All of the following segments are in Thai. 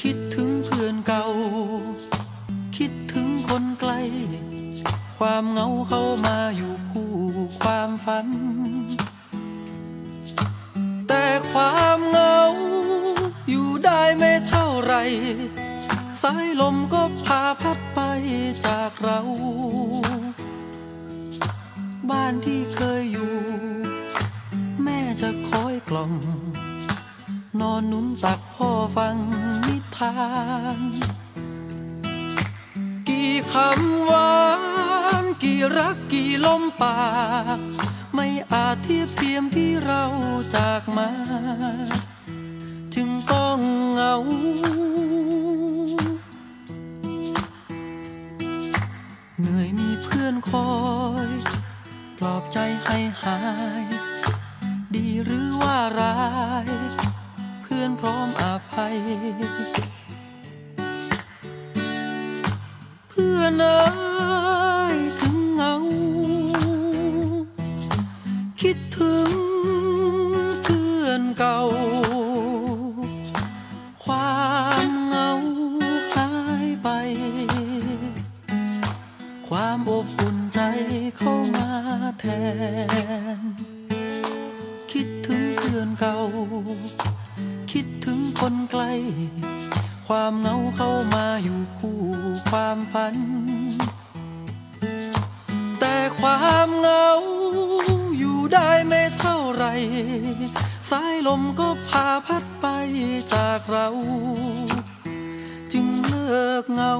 คิดถึงเพื่อนเก่า คิดถึงคนไกล ความเหงาเข้ามาอยู่คู่ความฝัน แต่ความเหงา อยู่ได้ไม่เท่าไร สายลมก็พาพัดไปจากเรา บ้านที่เคยอยู่ จะคอยกล่อม นอนนุ่นตักพ่อฟังนิทาน กี่คำหวานกี่รักกี่ลมปาก ไม่อาจเทียบเทียมที่เราจากมา จึงต้องเหงา อนเอ้ยถึงเงา คิดถึงเพื่อนเก่า ความเหงาหายไป ความอบอุ่นใจเข้ามาแทน คิดถึงเพื่อนเก่า คิดถึงคนไกล ความเหงาเข้ามาอยู่คู่ความฝัน แต่ความเหงาอยู่ได้ไม่เท่าไร สายลมก็พาพัดไปจากเรา จึงเลิกเหงา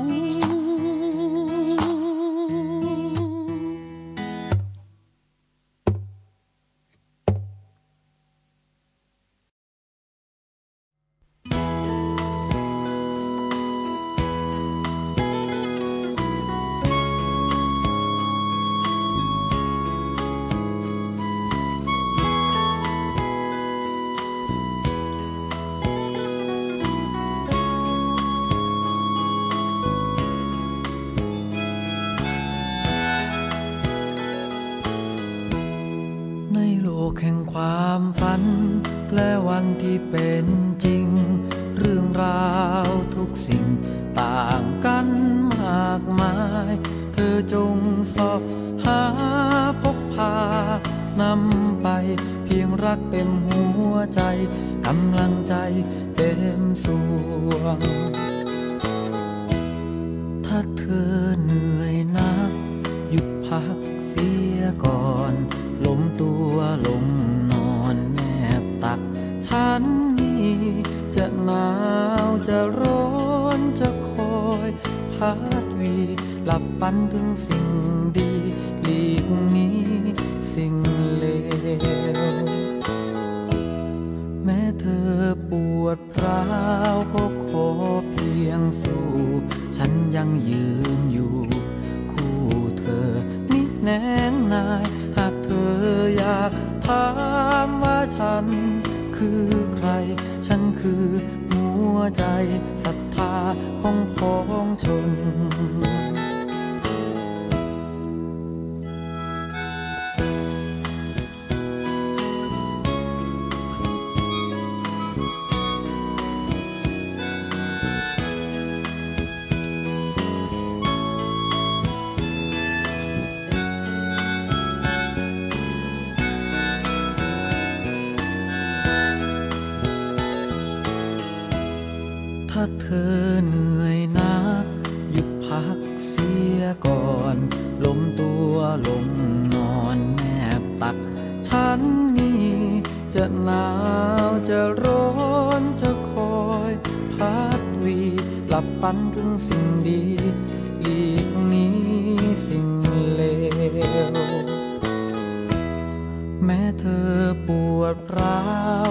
ที่เป็นจริง เรื่องราวทุกสิ่งต่างกันมากมาย เธอจงสอบหาพบพานำไปเพียงรักเต็มหัวใจ กำลังใจเต็มส่วง จะร้อนจะคอยพัดวีหลับฝันถึงสิ่งดีหลีกนี้สิ่งเลวแม้เธอปวดร้าวก็ขอเพียงสู้ ฉันยังยืนอยู่ ใจศรัทธาของพ้องชน ถ้าเธอเหนื่อยนัก หยุดพักเสียก่อนล้มตัวลงนอนแนบตัก ฉันนี่จะหนาวจะร้อนจะคอยพัดวีหลับฝันถึงสิ่งดีหลีกนี้สิ่งเลว แม้เธอปวดร้าว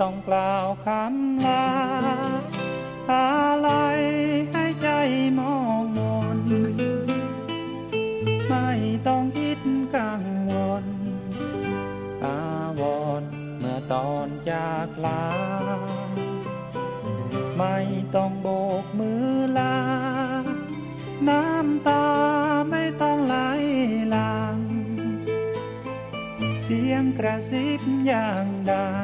ต้องกล่าวคำลาอะไรให้ใจมองมน ไม่ต้องคิดกังวลอาวรณ์เมื่อตอนจากลา ไม่ต้องโบกมือลา น้ำตาไม่ต้องไหลหลัง เสียงกระซิบอย่างดัง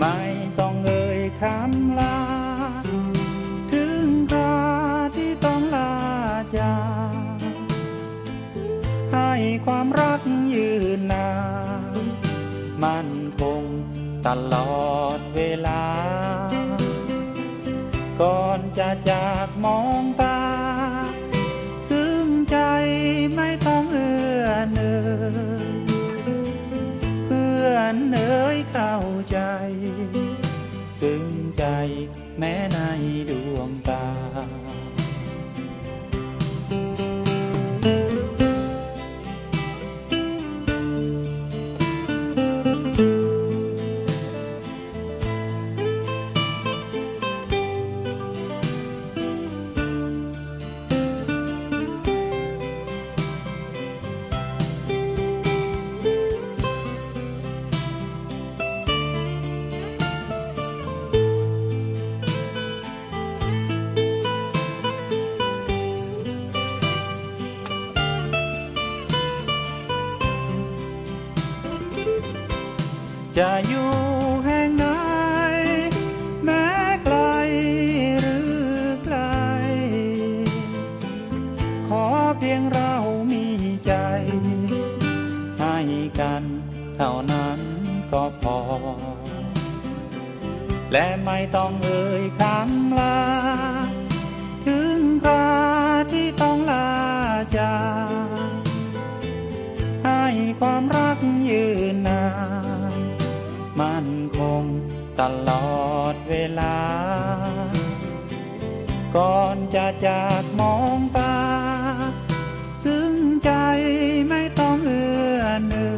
ไม่ต้องเอ่ยคำลา ถึงคราที่ต้องลาจากให้ความรักยืนนานมั่นคงตลอดเวลา ก่อนจะจากมองตา ซึ่งใจไม่ต้องเอื้อเนอเพื่อนเอ๋ยเข้า ใจแม้ในดวงตา จะอยู่แห่งไหนแม้ไกลหรือไกล ขอเพียงเรามีใจ ให้กันเท่านั้นก็พอ และไม่ต้องเอ่ยคำลา ถึงคราที่ต้องลาจากให้ความรักยืนนาน มั่นคงตลอดเวลา ก่อนจะจากมองตา ซึ่งใจไม่ต้องเอื้อเนอ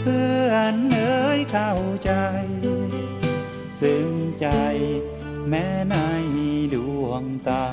เพื่อนเอ๋ยเข้าใจ ซึ่งใจแม้ในดวงตา